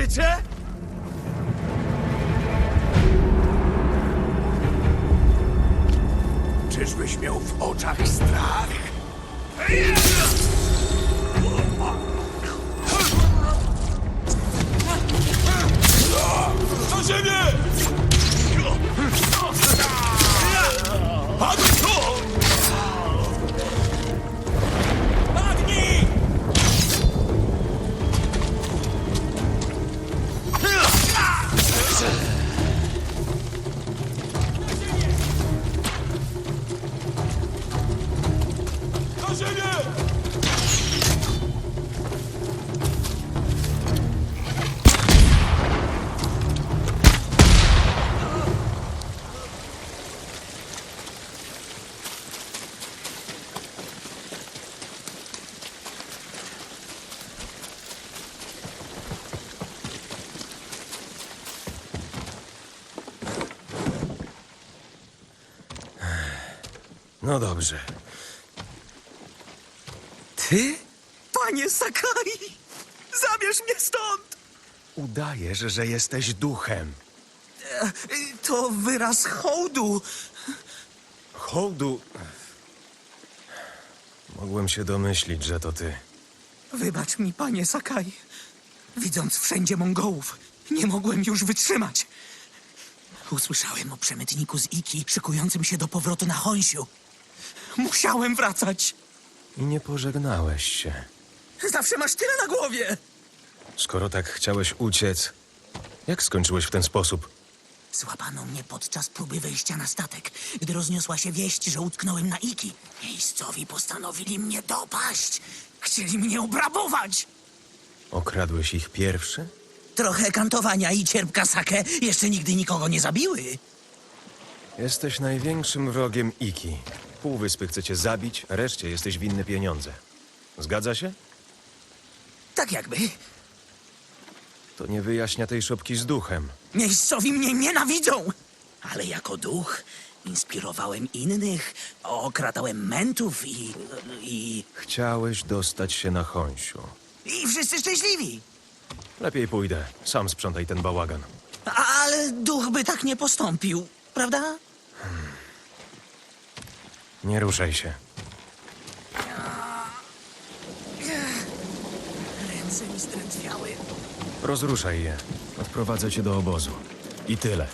życie? Czyżbyś miał w oczach strach? Dobrze. Ty? Panie Sakai! Zabierz mnie stąd! Udajesz, że jesteś duchem. To wyraz hołdu. Hołdu. Mogłem się domyślić, że to ty. Wybacz mi, panie Sakai. Widząc wszędzie Mongołów, nie mogłem już wytrzymać. Usłyszałem o przemytniku z Iki szykującym się do powrotu na Honsiu. Musiałem wracać. I nie pożegnałeś się. Zawsze masz tyle na głowie. Skoro tak chciałeś uciec, jak skończyłeś w ten sposób? Złapano mnie podczas próby wejścia na statek, gdy rozniosła się wieść, że utknąłem na Iki. Miejscowi postanowili mnie dopaść. Chcieli mnie obrabować. Okradłeś ich pierwszy? Trochę kantowania i cierpka sake jeszcze nigdy nikogo nie zabiły. Jesteś największym wrogiem Iki. Półwyspy chce cię zabić, reszcie jesteś winny pieniądze. Zgadza się? Tak jakby. To nie wyjaśnia tej szopki z duchem. Miejscowi mnie nienawidzą. Ale jako duch inspirowałem innych, okradałem mentów i... i... Chciałeś dostać się na Honsiu. i wszyscy szczęśliwi. Lepiej pójdę. Sam sprzątaj ten bałagan. A- Ale duch by tak nie postąpił, prawda? Nie ruszaj się. Ręce mi zdrętwiały. Rozruszaj je. Odprowadzę cię do obozu. I tyle.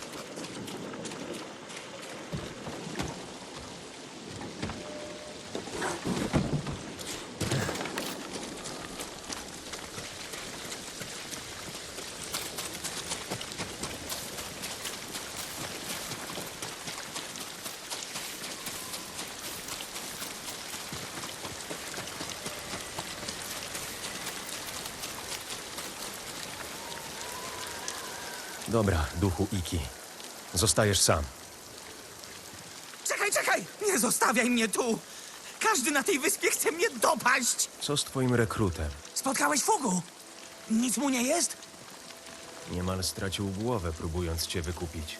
Dobra, duchu Iki. Zostajesz sam. Czekaj, czekaj! Nie zostawiaj mnie tu! Każdy na tej wyspie chce mnie dopaść! Co z twoim rekrutem? Spotkałeś Fugu? Nic mu nie jest? Niemal stracił głowę, próbując cię wykupić.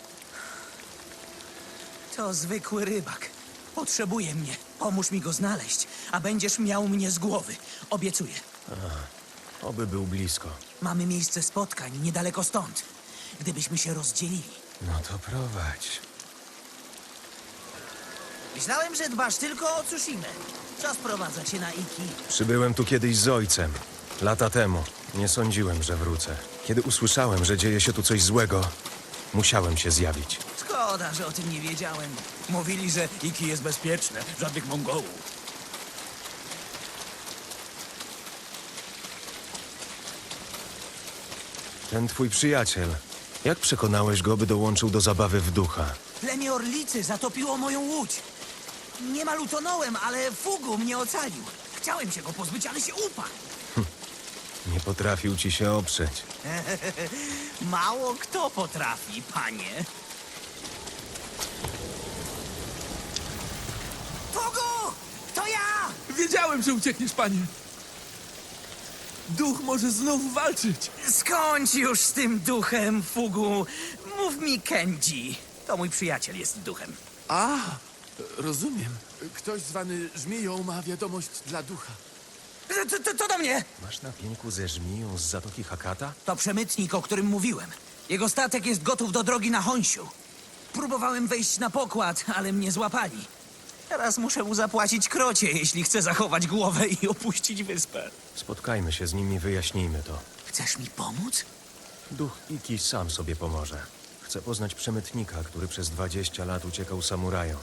To zwykły rybak. Potrzebuje mnie. Pomóż mi go znaleźć, a będziesz miał mnie z głowy. Obiecuję. Oby był blisko. Mamy miejsce spotkań niedaleko stąd. Gdybyśmy się rozdzielili. No to prowadź. Myślałem, że dbasz tylko o Tsushima. Czas prowadza cię na Iki. Przybyłem tu kiedyś z ojcem. Lata temu. Nie sądziłem, że wrócę. Kiedy usłyszałem, że dzieje się tu coś złego, musiałem się zjawić. Szkoda, że o tym nie wiedziałem. Mówili, że Iki jest bezpieczne. Żadnych Mongołów. Ten twój przyjaciel. Jak przekonałeś go, by dołączył do zabawy w ducha? Plemię Orlicy zatopiło moją łódź. Niemal utonąłem, ale Fugu mnie ocalił. Chciałem się go pozbyć, ale się uparł. Nie potrafił ci się oprzeć. Mało kto potrafi, panie. Fugu! To ja! Wiedziałem, że uciekniesz, panie. Duch może znów walczyć. Skądź już z tym duchem, Fugu. Mów mi Kenji. To mój przyjaciel jest duchem. A, rozumiem. Ktoś zwany żmiją ma wiadomość dla ducha. To, to, to do mnie! Masz na pieńku ze żmiją z Zatoki Hakata? To przemytnik, o którym mówiłem. Jego statek jest gotów do drogi na Honsiu. Próbowałem wejść na pokład, ale mnie złapali. Teraz muszę mu zapłacić krocie, jeśli chcę zachować głowę i opuścić wyspę. Spotkajmy się z nimi, wyjaśnijmy to. Chcesz mi pomóc? Duch Iki sam sobie pomoże. Chcę poznać przemytnika, który przez 20 lat uciekał samurajom.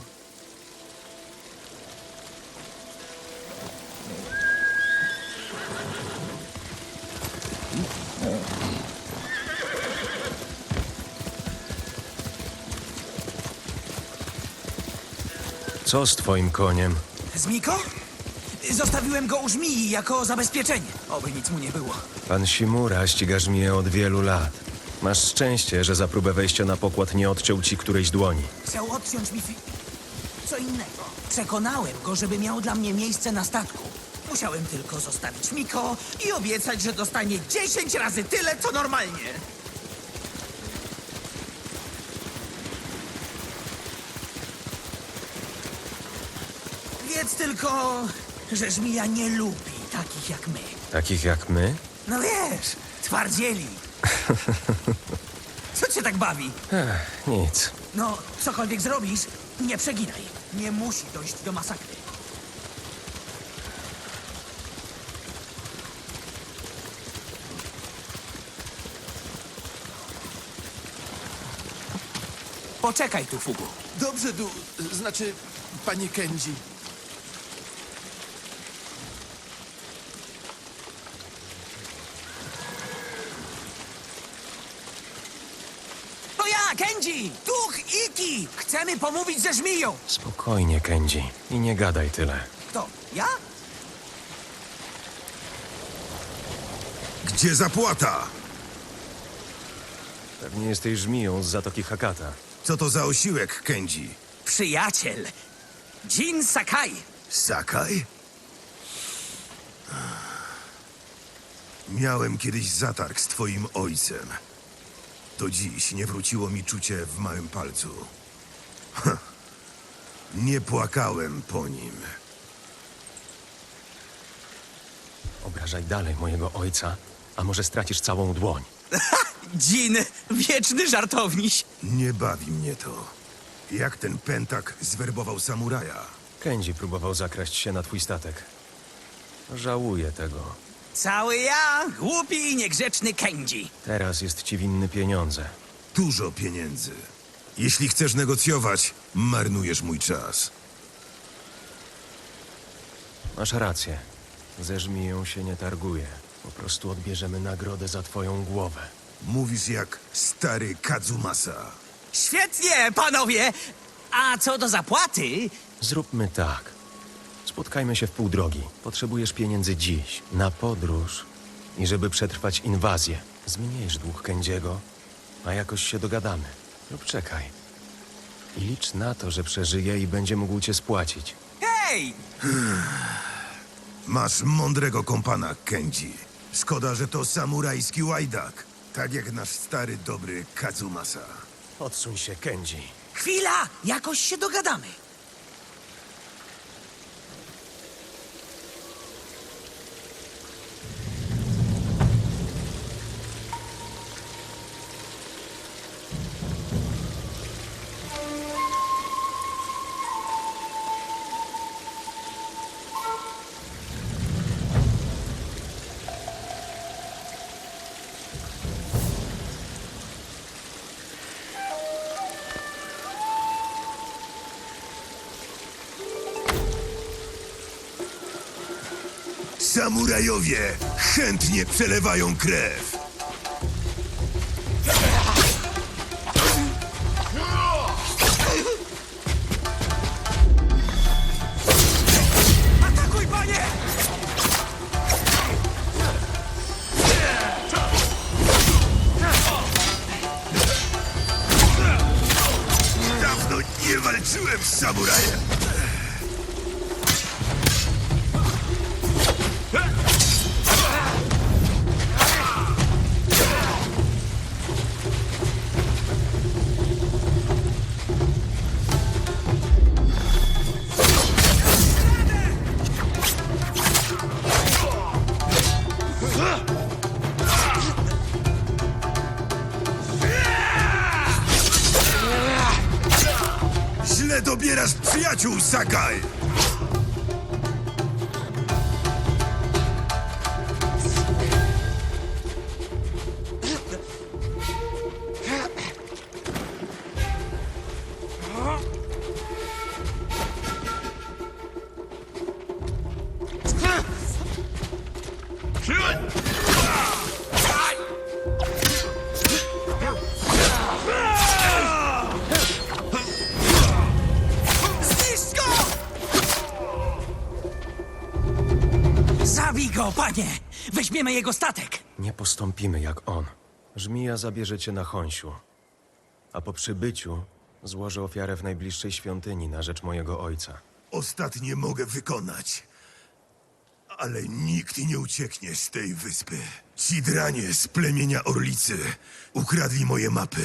Co z twoim koniem? Z Miko? Zostawiłem go u żmii jako zabezpieczenie. Oby nic mu nie było. Pan Shimura ścigasz mnie od wielu lat. Masz szczęście, że za próbę wejścia na pokład nie odciął ci którejś dłoni. Chciał odciąć mi fi... co innego. Przekonałem go, żeby miał dla mnie miejsce na statku. Musiałem tylko zostawić Miko i obiecać, że dostanie 10 razy tyle, co normalnie. Tylko, że żmija nie lubi takich jak my. Takich jak my? No wiesz, twardzieli. Co cię tak bawi? Ech, nic. No, cokolwiek zrobisz, nie przeginaj. Nie musi dojść do masakry. Poczekaj tu, Fugu. Dobrze, du... Znaczy, panie Kenji. Kenji! Duch Iki! Chcemy pomówić ze żmiją! Spokojnie, Kenji. I nie gadaj tyle. Kto? Ja? Gdzie zapłata? Pewnie jesteś żmiją z Zatoki Hakata. Co to za osiłek, Kenji? Przyjaciel. Jin Sakai. Sakaj? Miałem kiedyś zatarg z twoim ojcem. Do dziś nie wróciło mi czucie w małym palcu. Ha. Nie płakałem po nim. Obrażaj dalej mojego ojca, a może stracisz całą dłoń. Jin, wieczny żartowniś. Nie bawi mnie to. Jak ten pętak zwerbował samuraja? Kenji próbował zakraść się na twój statek. Żałuję tego. Cały ja, głupi i niegrzeczny Kenji. Teraz jest ci winny pieniądze. Dużo pieniędzy. Jeśli chcesz negocjować, marnujesz mój czas. Masz rację. Ze żmiją się nie targuje. Po prostu odbierzemy nagrodę za twoją głowę. Mówisz jak stary Kazumasa. Świetnie, panowie! A co do zapłaty, Zróbmy tak. Spotkajmy się w pół drogi. Potrzebujesz pieniędzy dziś, na podróż i żeby przetrwać inwazję. Zmniejsz dług Kędziego, a jakoś się dogadamy. Lub czekaj. I licz na to, że przeżyje i będzie mógł cię spłacić. hej! Masz mądrego kompana, Kenji. Szkoda, że to samurajski łajdak. Tak jak nasz stary, dobry Kazumasa. Odsuń się, Kędzi. Chwila, jakoś się dogadamy. Samurajowie chętnie przelewają krew. Atakuj, panie! Dawno nie walczyłem z samurajem. Jego statek! Nie postąpimy jak on. Żmija zabierze cię na Honsiu. A po przybyciu złożę ofiarę w najbliższej świątyni na rzecz mojego ojca. Ostatnie mogę wykonać. Ale nikt nie ucieknie z tej wyspy. Ci dranie z plemienia Orlicy ukradli moje mapy.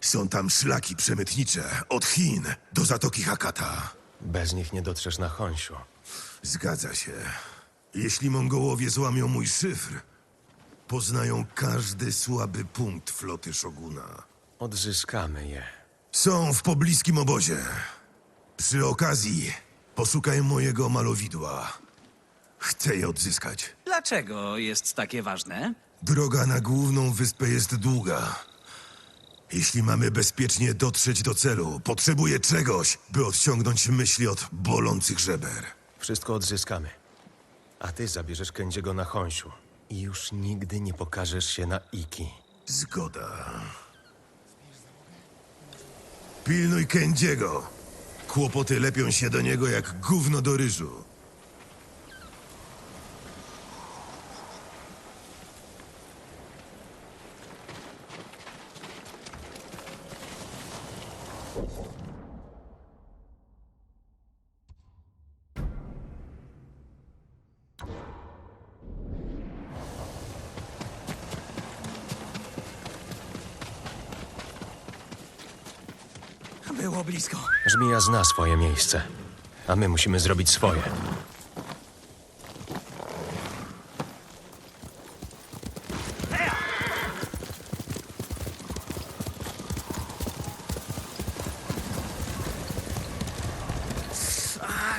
Są tam szlaki przemytnicze od Chin do Zatoki Hakata. Bez nich nie dotrzesz na Honsiu. Zgadza się. Jeśli Mongołowie złamią mój szyfr, poznają każdy słaby punkt floty Szoguna. Odzyskamy je. Są w pobliskim obozie. Przy okazji poszukaj mojego malowidła. Chcę je odzyskać. Dlaczego jest takie ważne? Droga na główną wyspę jest długa. Jeśli mamy bezpiecznie dotrzeć do celu, potrzebuję czegoś, by odciągnąć myśli od bolących żeber. Wszystko odzyskamy. A ty zabierzesz Kędziego na Honsiu. I już nigdy nie pokażesz się na Iki. Zgoda. Pilnuj Kędziego. Kłopoty lepią się do niego jak gówno do ryżu. Było blisko. Żmija zna swoje miejsce. A my musimy zrobić swoje.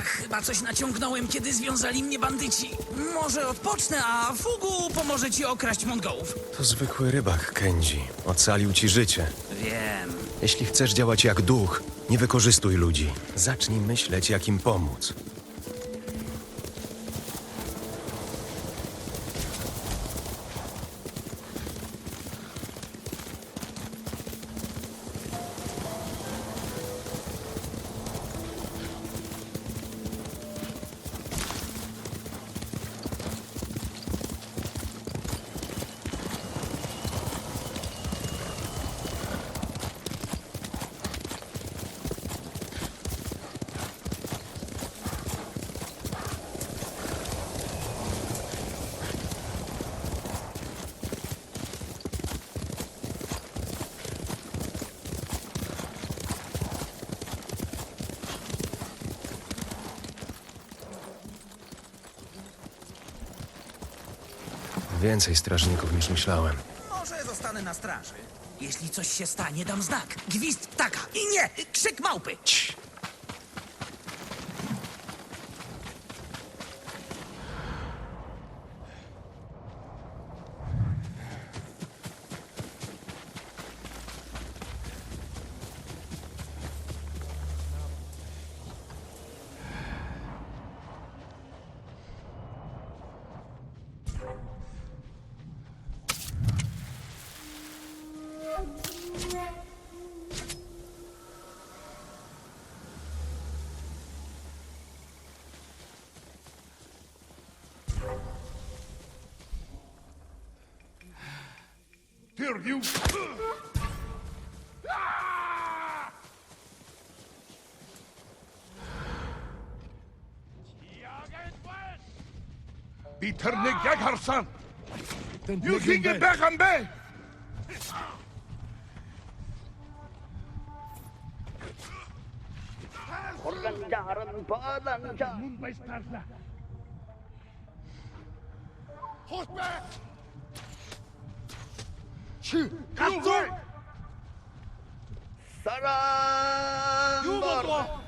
Chyba coś naciągnąłem, kiedy związali mnie bandyci. Może odpocznę, a Fugu pomoże ci okraść Mongołów. To zwykły rybak, Kędzi. Ocalił ci życie. Wiem. Jeśli chcesz działać jak duch, nie wykorzystuj ludzi. Zacznij myśleć, jak im pomóc. Więcej strażników niż myślałem. Może zostanę na straży. Jeśli coś się stanie, dam znak. Gwizd ptaka. I nie, krzyk małpy. Cii. Here you... Bitirni yakarsan... You think get back on bay! Organdaran bağlanacak. Horseback! 갔어? 사람 유머도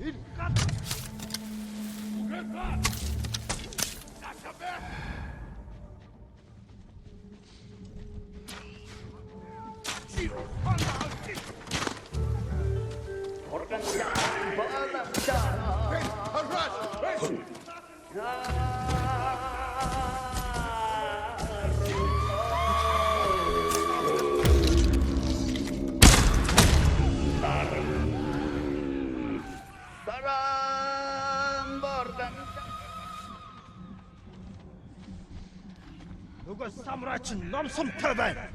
Ilkat! Buket var! Dakika be! I'm some pewien!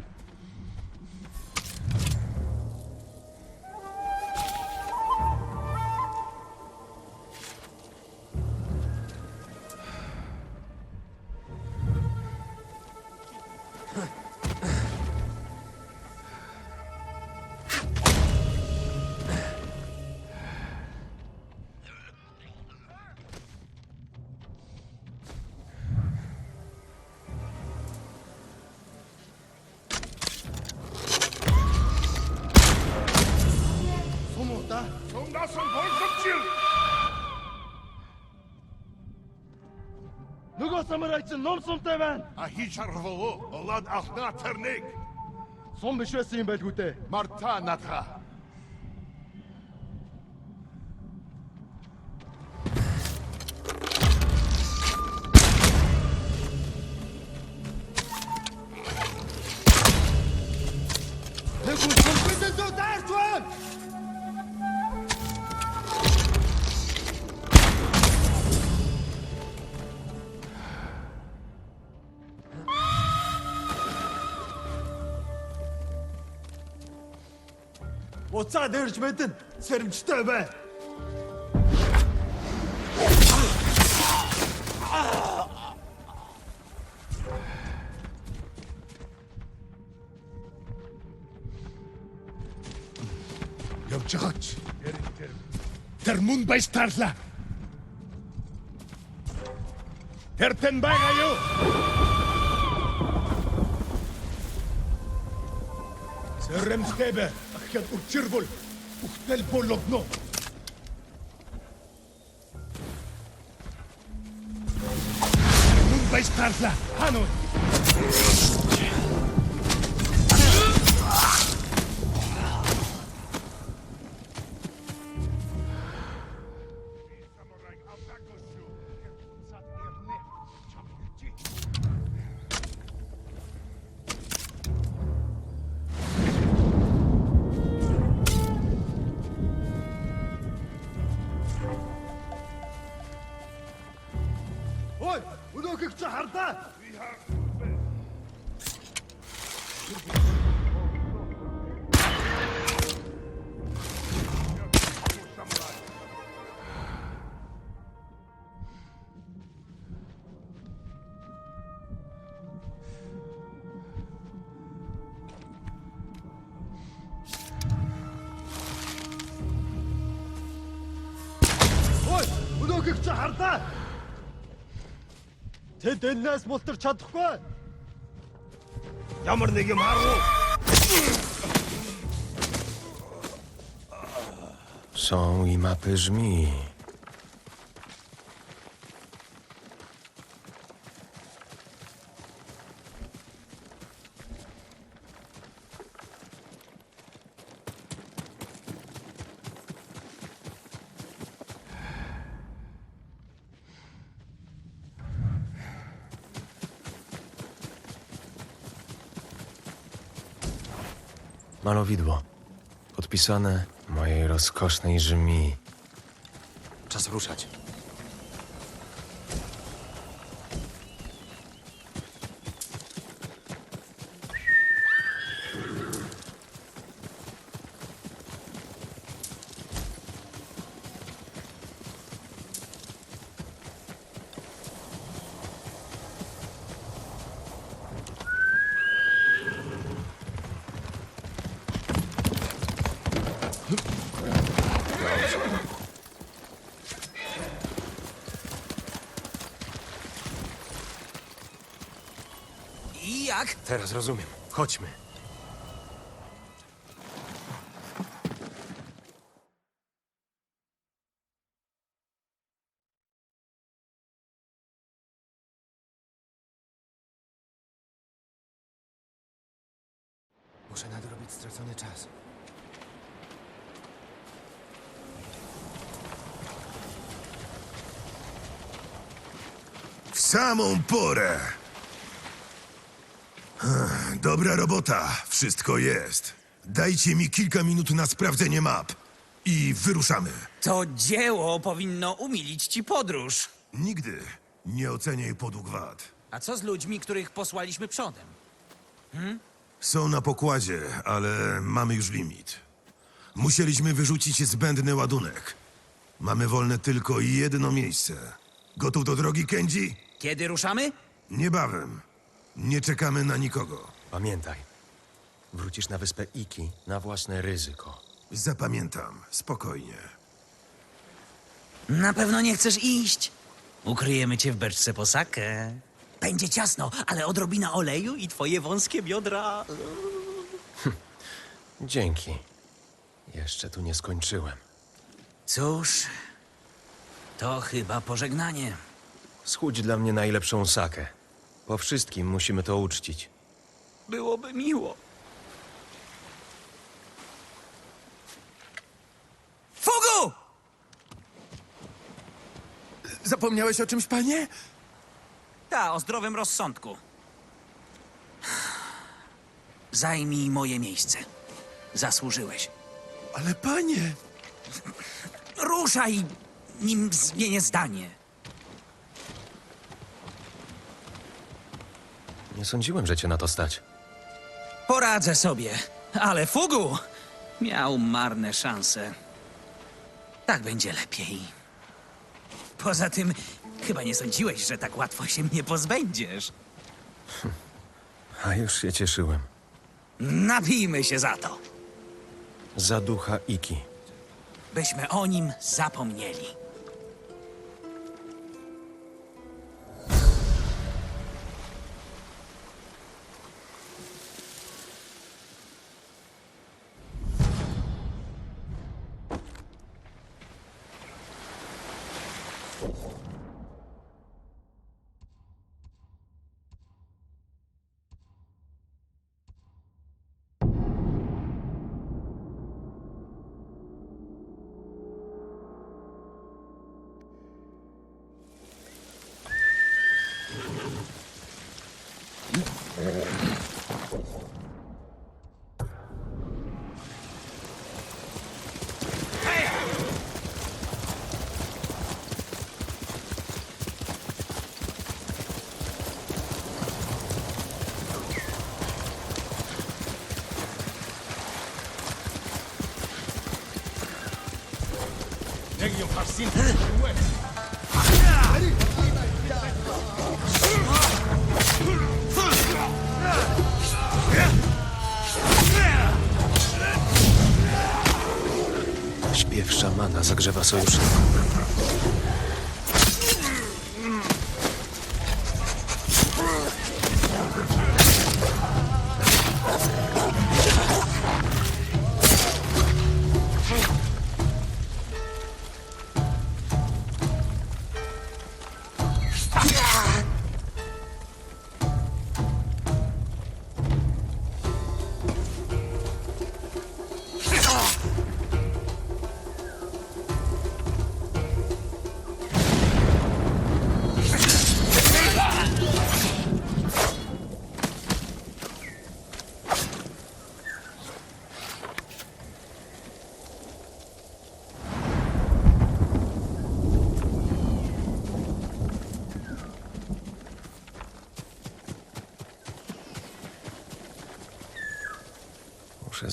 самурай чинь ном сумтай байна. А хий шархав уу? Улаан ахна царник. Сум биш байсан юм байлгүй дээ. Марта натха. Уцаа дэрж мэдэн сэрэмжтэй бай. Явж байгаач. Тэр мөн байж тарлаа. Тэр тэн байгаа юу? Сэрэмжтэй бай. Ахад учирвол бүхтэл болгоно. Мөн байж тарлаа. өнөөхийг чи хардаа. Тэд энэс мултар чадахгүй. Ямар нэг юм харуу. Są i mapy żmi. Malowidło. Podpisane mojej rozkosznej żmi. Czas ruszać. Jak? Teraz rozumiem. Chodźmy. Muszę nadrobić stracony czas. W samą porę. Dobra robota, wszystko jest. Dajcie mi kilka minut na sprawdzenie map i wyruszamy. To dzieło powinno umilić ci podróż. Nigdy nie oceniaj podług wad. A co z ludźmi, których posłaliśmy przodem? Są na pokładzie, ale mamy już limit. Musieliśmy wyrzucić zbędny ładunek. Mamy wolne tylko jedno miejsce. Gotów do drogi, Kenji? Kiedy ruszamy? Niebawem. Nie czekamy na nikogo. Pamiętaj, wrócisz na wyspę Iki na własne ryzyko. Zapamiętam. Spokojnie. Na pewno nie chcesz iść. Ukryjemy cię w beczce po sakę. Będzie ciasno, ale odrobina oleju i twoje wąskie biodra. Dzięki. Jeszcze tu nie skończyłem. Cóż, to chyba pożegnanie. Schudź dla mnie najlepszą sakę. Po wszystkim musimy to uczcić. Byłoby miło. Fugu! Zapomniałeś o czymś, panie? Ta, o zdrowym rozsądku. Zajmij moje miejsce. Zasłużyłeś. Ale panie... Ruszaj, nim zmienię zdanie. Nie sądziłem, że cię na to stać. Poradzę sobie, ale Fugu miał marne szanse. Tak będzie lepiej. Poza tym, chyba nie sądziłeś, że tak łatwo się mnie pozbędziesz. A już się cieszyłem. Napijmy się za to, Za ducha Iki. byśmy o nim zapomnieli.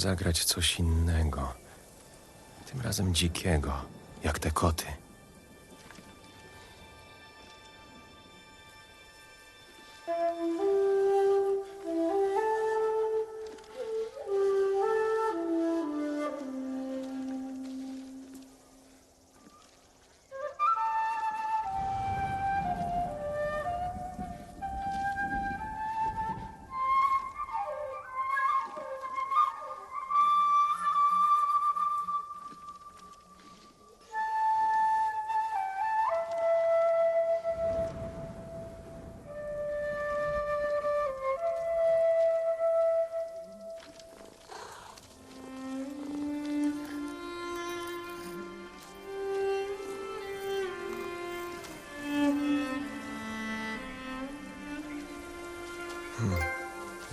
Zagrać coś innego. Tym razem dzikiego, jak te koty.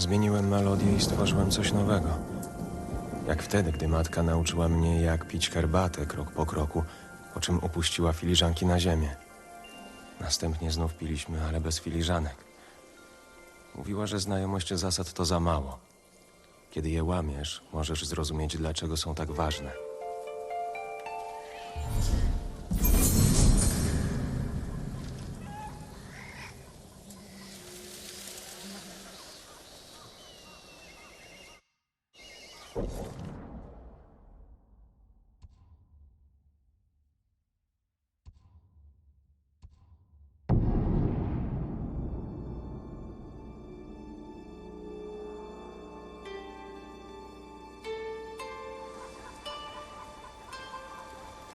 Zmieniłem melodię i stworzyłem coś nowego. Jak wtedy, gdy matka nauczyła mnie, jak pić herbatę krok po kroku, po czym opuściła filiżanki na ziemię. Następnie znów piliśmy, ale bez filiżanek. Mówiła, że znajomość zasad to za mało. Kiedy je łamiesz, możesz zrozumieć, dlaczego są tak ważne.